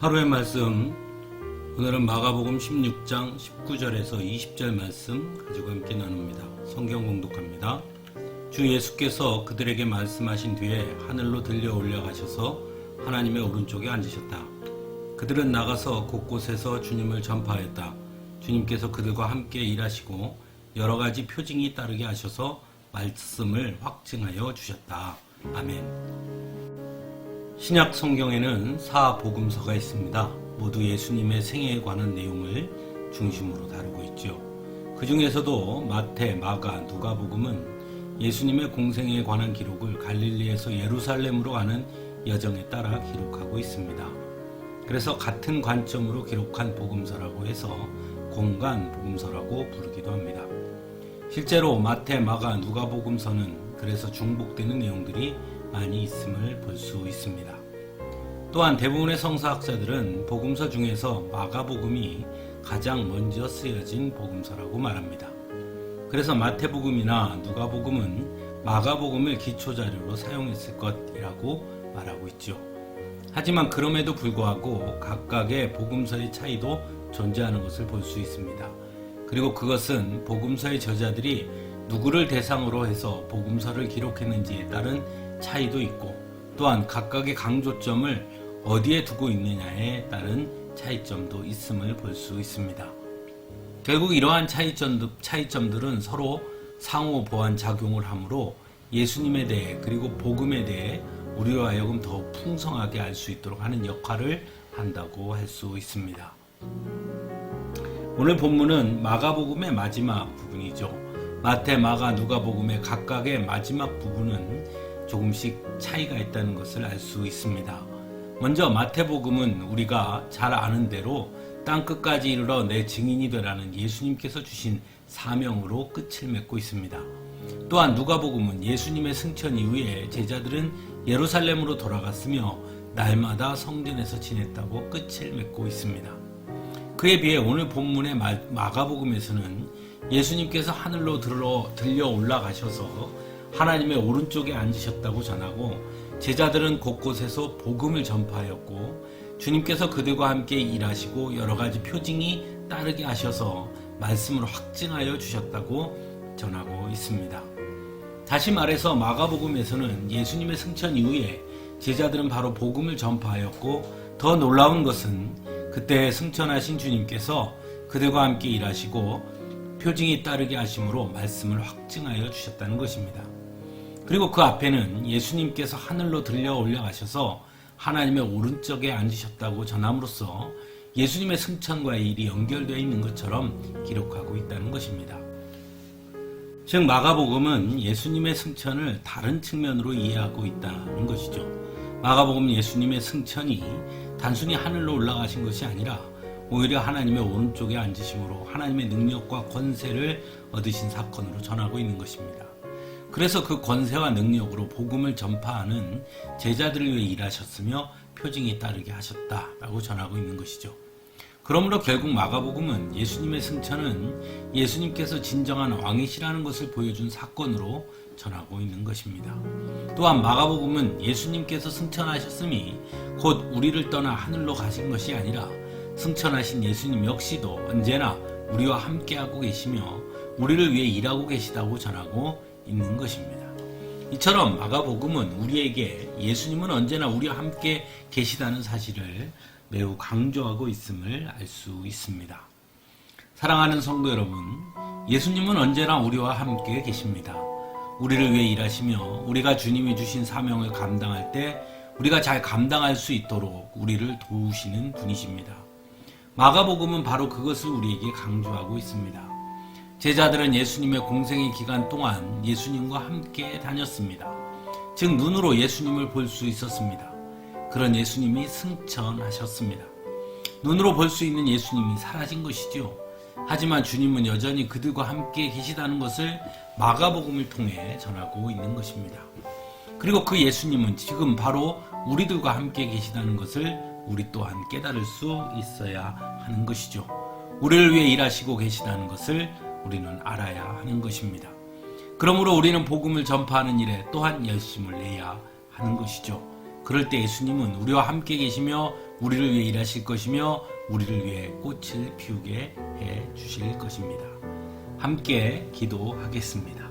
하루의 말씀 오늘은 마가복음 16장 19절에서 20절 말씀 가지고 함께 나눕니다. 성경 공독합니다. 주 예수께서 그들에게 말씀하신 뒤에 하늘로 들려 올라가셔서 하나님의 오른쪽에 앉으셨다. 그들은 나가서 곳곳에서 주님을 전파하였다. 주님께서 그들과 함께 일하시고 여러 가지 표징이 따르게 하셔서 말씀을 확증하여 주셨다. 아멘. 신약 성경에는 사복음서가 있습니다. 모두 예수님의 생애에 관한 내용을 중심으로 다루고 있죠. 그 중에서도 마태, 마가, 누가복음은 예수님의 공생에 관한 기록을 갈릴리에서 예루살렘으로 가는 여정에 따라 기록하고 있습니다. 그래서 같은 관점으로 기록한 복음서라고 해서 공간 복음서라고 부르기도 합니다. 실제로 마태, 마가, 누가복음서는 그래서 중복되는 내용들이 많이 있음을 볼 수 있습니다. 또한 대부분의 성서학자들은 복음서 중에서 마가복음이 가장 먼저 쓰여진 복음서라고 말합니다. 그래서 마태복음이나 누가복음은 마가복음을 기초 자료로 사용했을 것이라고 말하고 있죠. 하지만 그럼에도 불구하고 각각의 복음서의 차이도 존재하는 것을 볼 수 있습니다. 그리고 그것은 복음서의 저자들이 누구를 대상으로 해서 복음서를 기록했는지에 따른 차이도 있고 또한 각각의 강조점을 어디에 두고 있느냐에 따른 차이점도 있음을 볼 수 있습니다. 결국 이러한 차이점, 차이점들은 서로 상호 보완 작용을 하므로 예수님에 대해 그리고 복음에 대해 우리로 하여금 더 풍성하게 알 수 있도록 하는 역할을 한다고 할 수 있습니다. 오늘 본문은 마가복음의 마지막 부분이죠. 마태, 마가, 누가복음의 각각의 마지막 부분은 조금씩 차이가 있다는 것을 알 수 있습니다. 먼저 마태복음은 우리가 잘 아는 대로 땅 끝까지 이르러 내 증인이 되라는 예수님께서 주신 사명으로 끝을 맺고 있습니다. 또한 누가복음은 예수님의 승천 이후에 제자들은 예루살렘으로 돌아갔으며 날마다 성전에서 지냈다고 끝을 맺고 있습니다. 그에 비해 오늘 본문의 마가복음에서는 예수님께서 하늘로 들러, 들려 올라가셔서 하나님의 오른쪽에 앉으셨다고 전하고 제자들은 곳곳에서 복음을 전파하였고 주님께서 그들과 함께 일하시고 여러 가지 표징이 따르게 하셔서 말씀을 확증하여 주셨다고 전하고 있습니다. 다시 말해서 마가복음에서는 예수님의 승천 이후에 제자들은 바로 복음을 전파하였고 더 놀라운 것은 그때 승천하신 주님께서 그들과 함께 일하시고 표징이 따르게 하심으로 말씀을 확증하여 주셨다는 것입니다. 그리고 그 앞에는 예수님께서 하늘로 들려 올라가셔서 하나님의 오른쪽에 앉으셨다고 전함으로써 예수님의 승천과의 일이 연결되어 있는 것처럼 기록하고 있다는 것입니다. 즉 마가복음은 예수님의 승천을 다른 측면으로 이해하고 있다는 것이죠. 마가복음 예수님의 승천이 단순히 하늘로 올라가신 것이 아니라 오히려 하나님의 오른쪽에 앉으심으로 하나님의 능력과 권세를 얻으신 사건으로 전하고 있는 것입니다. 그래서 그 권세와 능력으로 복음을 전파하는 제자들을 위해 일하셨으며 표징이 따르게 하셨다라고 전하고 있는 것이죠. 그러므로 결국 마가복음은 예수님의 승천은 예수님께서 진정한 왕이시라는 것을 보여준 사건으로 전하고 있는 것입니다. 또한 마가복음은 예수님께서 승천하셨음이 곧 우리를 떠나 하늘로 가신 것이 아니라 승천하신 예수님 역시도 언제나 우리와 함께하고 계시며 우리를 위해 일하고 계시다고 전하고 있는 것입니다. 이처럼 마가복음은 우리에게 예수님은 언제나 우리와 함께 계시다는 사실을 매우 강조하고 있음을 알 수 있습니다. 사랑하는 성도 여러분, 예수님은 언제나 우리와 함께 계십니다. 우리를 위해 일하시며 우리가 주님이 주신 사명을 감당할 때 우리가 잘 감당할 수 있도록 우리를 도우시는 분이십니다. 마가복음은 바로 그것을 우리에게 강조하고 있습니다. 제자들은 예수님의 공생의 기간 동안 예수님과 함께 다녔습니다. 즉 눈으로 예수님을 볼 수 있었습니다. 그런 예수님이 승천하셨습니다. 눈으로 볼 수 있는 예수님이 사라진 것이죠. 하지만 주님은 여전히 그들과 함께 계시다는 것을 마가복음을 통해 전하고 있는 것입니다. 그리고 그 예수님은 지금 바로 우리들과 함께 계시다는 것을 우리 또한 깨달을 수 있어야 하는 것이죠. 우리를 위해 일하시고 계시다는 것을 우리는 알아야 하는 것입니다. 그러므로 우리는 복음을 전파하는 일에 또한 열심을 내야 하는 것이죠. 그럴 때 예수님은 우리와 함께 계시며 우리를 위해 일하실 것이며 우리를 위해 꽃을 피우게 해 주실 것입니다. 함께 기도하겠습니다.